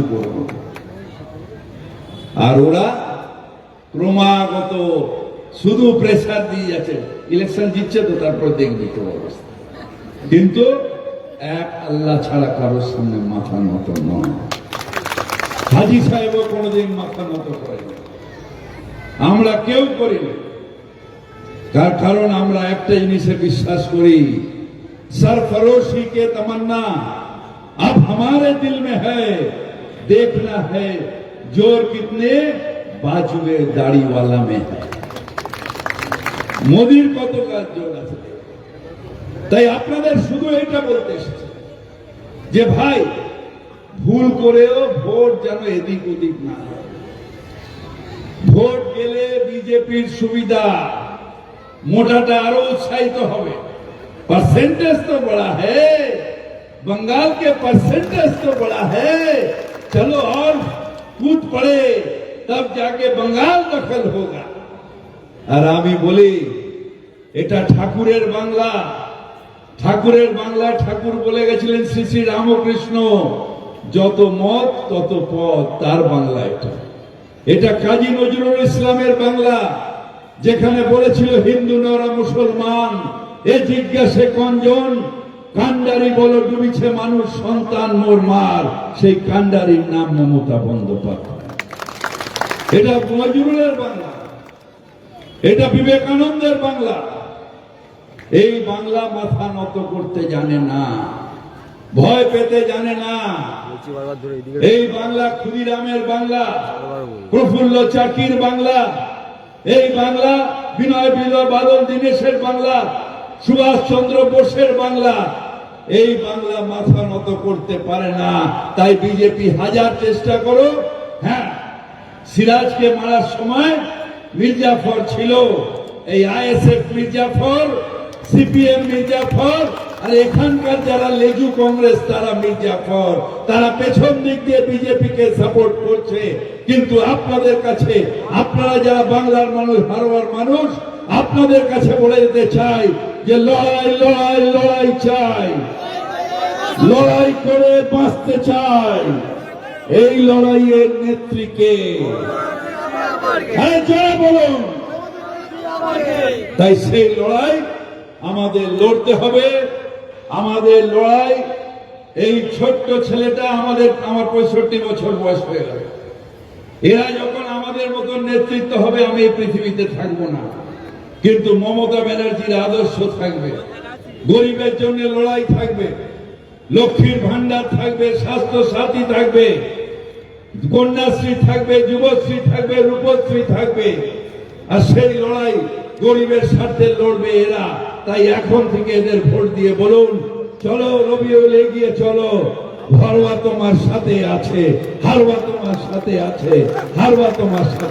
কিছু করব। আর ওরা ক্রমাগত শুধু প্রেসার দিয়ে যাচ্ছে। ইলেকশন জিতছে তো, তারপর দেখবি তো অবস্থা। কিন্তু এক আল্লাহ ছাড়া কারোর সামনে মাথা নত নয়। হাজি সাহেব কোনোদিন মাথা নত করেন। আমরা কেউ করি তার কারণ আমরা একটা জিনিসে বিশ্বাস করি সরফরোশি কে তমন্না, আপ হমারে দিল মে হ্যায়। देखना है जोर कितने बाजुए दाढ़ी वाला में है মোদির কত কাজ জোর আছে তাই আপনাদের শুধু এটা বলতে এসেছে যে ভাই ভুল করেও ভোট যেন এদিক ওদিক না হয় ভোট গেলে বিজেপির সুবিধা মোটাটা আরো উৎসাহিত হবে परसेंटेज तो बड़ा है बंगाल के परसेंटेज तो बड़ा है चलो और कूद पड़े तब जाके बंगाल दखल होगा আর আমি বলি এটা ঠাকুরের বাংলা ঠাকুরের বাংলা ঠাকুর বলে গেছিলেন শ্রী শ্রী রামকৃষ্ণ যত মত তত পথ তার বাংলা এটা এটা কাজী নজরুল ইসলামের বাংলা যেখানে বলেছিল হিন্দু নরা মুসলমান এ জিজ্ঞাসে কঞ্জন কান্ডারি বলো ডুবিছে মানুষ, সন্তান মোর মার। সেই কান্ডারির নাম মমতা বন্দ্যোপাধ্যায়। এটা নজরুলের বাংলা। এটা বিবেকানন্দের বাংলা। এই বাংলা মাথা নত করতে জানে না। ভয় পেতে জানে না। এই বাংলা ক্ষুদিরামের বাংলা। প্রফুল্ল চাকির বাংলা। এই বাংলা বিনয় বিনয় বাদল দীনেশের বাংলা। সুভাষ চন্দ্র বোসের বাংলা। এই বাংলা মাথা নত করতে পারে না। তাই বিজেপি হাজার চেষ্টা করো। হ্যাঁ সিরাজকে মারার সময় মির্জাফর ছিল। এই আইএসএফ মির্জাফর, সিপিএম মির্জাফর, আর এখানকার যারা লেজু কংগ্রেস, তারা মির্জাফর। তারা পেছন দিক দিয়ে বিজেপিকে সাপোর্ট করছে। কিন্তু আপনাদের কাছে, আপনারা যারা বাংলার মানুষ, হারোয়ার মানুষ, আপনাদের কাছে বলে দিতে চাই যে লড়াই লড়াই লড়াই চাই। লড়াই করে বাঁচতে চাই। এই লড়াইয়ের নেত্রীকে। হ্যাঁ বলুন। তাই সেই লড়াই আমাদের লড়তে হবে। আমাদের লড়াই, এই ছোট্ট ছেলেটা আমাদের, আমার পঁয়ষট্টি বছর বয়স হয়ে গেল। এরা যখন আমাদের মতন নেতৃত্ব হবে, আমি এই পৃথিবীতে থাকব না। কিন্তু মমতা ব্যানার্জির আদর্শ থাকবে। গরিবের জন্য লড়াই থাকবে। লক্ষ্মীর ভান্ডার থাকবে স্বাস্থ্য সাথী থাকবে, কন্যাশ্রী থাকবে, যুবশ্রী থাকবে, রূপশ্রী থাকবে। আর সেই লড়াই গরিবের স্বার্থে লড়বে এরা। তাই এখন থেকে এদের ভোট দিয়ে বলুন, চলো রবিউল, এগিয়ে চলো। হারওয়া তোমার সাথে আছে হারওয়া তোমার সাথে আছে হারওয়া তোমার সাথে